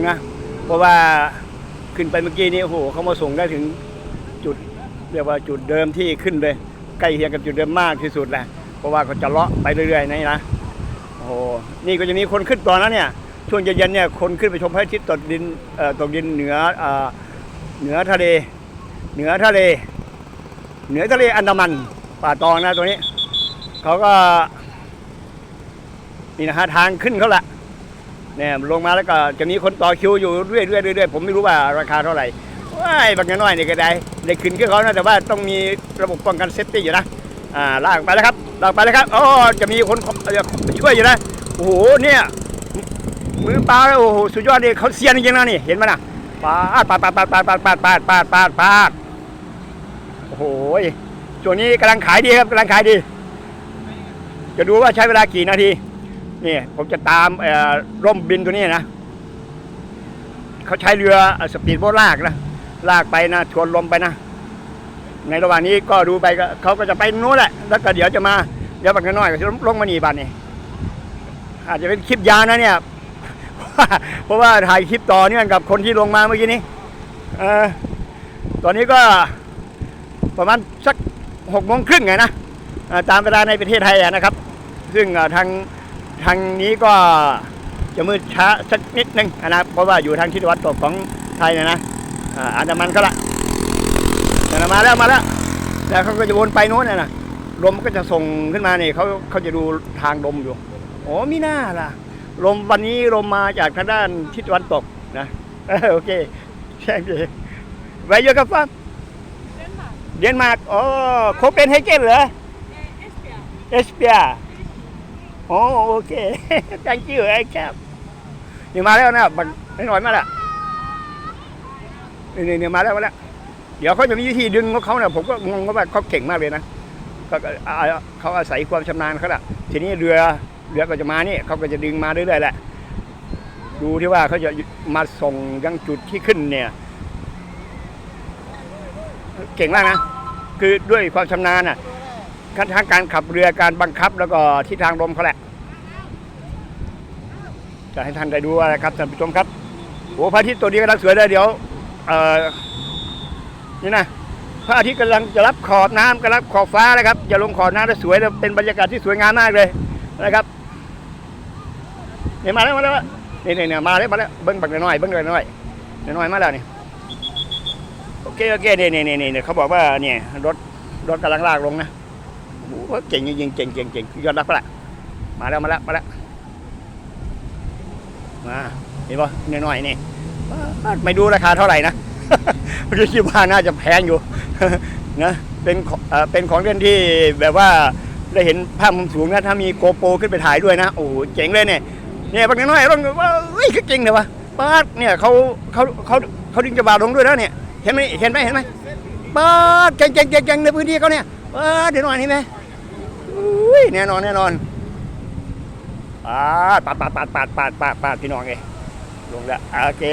นะเพราะว่าขึ้นไปเมื่อกี้นี้โอ้โหเขามาส่งได้ถึงจุดเรียกว่าจุดเดิมที่ขึ้นเลย ใกล้เคียงกับจุดเดิมมากที่สุดแหละเพราะว่าเขาจะเลาะไปเรื่อยๆนี่นะโอ้โหนี่ก็จะมีคนขึ้นตอนนั้นเนี่ยช่วงเย็นๆเนี่ยคนขึ้นไปชมพระอาทิตย์ตกดินเออตกดินเหนือเออเหนือทะเล เหนือทะเล เหนือทะเลอันดามันป่าตองนะตัวนี้เขาก็นี่นะฮะทางขึ้นเขาละ เนี่ยลงมาแล้วก็จะมีคนต่อคิวอยู่เรื่อยๆเรื่อยๆผมไม่รู้ว่าราคาเท่าไหร่ว้ายบางน้อยนี่ก็ได้ได้ขึ้นขึ้นเขานะแต่ว่าต้องมีระบบป้องกันเซฟตี้อยู่นะอ่าลากไปแล้วครับลากไปแล้วครับอ๋อจะมีคนช่วยอยู่นะโอ้โหเนี่ยมือปลาโอ้โหสุดยอดเลยเขาเซียนจริงๆนะนี่เห็นไหมนะปาดปาดปาดปาดปาดปาดปาดปาดปาดปาดปาดโอ้โหช่วงนี้กำลังขายดีครับกำลังขายดี จะดูว่าใช้เวลากี่นาที นี่ผมจะตามร่มบินตัวนี้นะเขาใช้เรือสปีดโบ๊ทลากนะลากไปนะชวนลมไปนะในระหว่างนี้ก็ดูไปก็เขาก็จะไปนู้นแหละ แล้วก็เดี๋ยวจะมาเดี๋ยวบางน้อยก็จะลงมานี่บ้านนี่อาจจะเป็นคลิปยาวนะเนี่ยเพราะว่าถ่ายคลิปต่อเนื่องกับคนที่ลงมาเมื่อกี้นี้เออตอนนี้ก็ประมาณสักหกโมงครึ่งไงนะตามเวลาในประเทศไทยนะครับ ซึ่งทาง ทางนี้ก็จะมืดช้าสักนิดนึงนะครับเพราะว่าอยู่ทางทิศตะวันตกของไทยนะนะอ่าอันดามันก็ละแต่มาแล้วมาแล้วแล้วเขาก็จะวนไปโน้นนะนะลมก็จะส่งขึ้นมาเนี่ยเขาเขาจะดูทางลมอยู่โอ้มีหน้าล่ะ ลมวันนี้ลมมาจากทางด้านทิศตะวันตกนะเออโอเคใช่เลยไว้เยอะกับฟ้า Denmark. เดนมาร์กอ๋อโคเปนเฮเกนเหรอ Eh, Esbjerg. เอสเปีย โอ้โอเค thank you ไอ้แคบนี่มาแล้วนะบังไม่หน่อยมาแล้วนี่นี่นี่มาแล้วมาแล้วเดี๋ยวเขาจะมีวิธีดึงของเขาเนี่ยผมก็งงว่าเขาเก่งมากเลยนะเขาอาศัยความชำนาญเขาละทีนี้เรือเรือก็จะมานี่เขาก็จะดึงมาเรื่อยๆแหละ ดูที่ว่าเขาจะมาส่งยังจุดที่ขึ้นเนี่ย เก่งมากนะ คือด้วยความชำนาญอะ ทั้งการขับเรือการบังคับแล้วก็ทิศทางลมเขาแหละ จะให้ท่านได้ดูอะไรครับท่านผู้ชมครับโอ้พระอาทิตย์ตัวนี้กำลังสวยเลยเดี๋ยวเออนี่นะพระอาทิตย์กำลังจะรับขอบน้ำกำลังรับขอบฟ้าเลยครับ จะลงขอบน้ำแล้วสวยเป็นบรรยากาศที่สวยงามมากเลยนะครับเนี่ยมาแล้วมาแล้วนี่นี่เนี่ยมาแล้วมาแล้วเบิ้งบักน้อยเบิ้งน้อยๆน้อยมาแล้วนี่โอเคโอเคเนี่ยเนี่นี่นี่ยเขาบอกว่าเนี่ยรถรถกำลังลากลงนะ โอ้เก่งจริงเก่งเก่งเก่งยอดรักปละมาแล้วมาแล้วมาแล้วมาเห็นป่ะน้อยๆนี่ไม่ดูราคาเท่าไหร่นะรู้สึกว่าน่าจะแพงอยู่นะเป็นของเป็นของเล่นที่แบบว่าได้เห็นภาพมุมสูงนะถ้ามีโกโปรขึ้นไปถ่ายด้วยนะโอ้เจ๋งเลยเนี่ยเนี่ยบางน้อยๆต้องว่าเฮ้ยคือจริงเลยวะป้าเนี่ยเขาเขาเขาเขาดึงจะบาลงด้วยแล้วเนี่ยเห็นไหมเห็นไหมเห็นไหมป้าเก่งเก่งเก่งเก่งในพื้นที่เขาเนี่ยป้าเดี๋ยวหน่อยนี่ไหม แน่นอนแน่นอนปาดปาดปาดปาดปาดปาดปาดพี่น้องเอ้ลงแล้วโอเค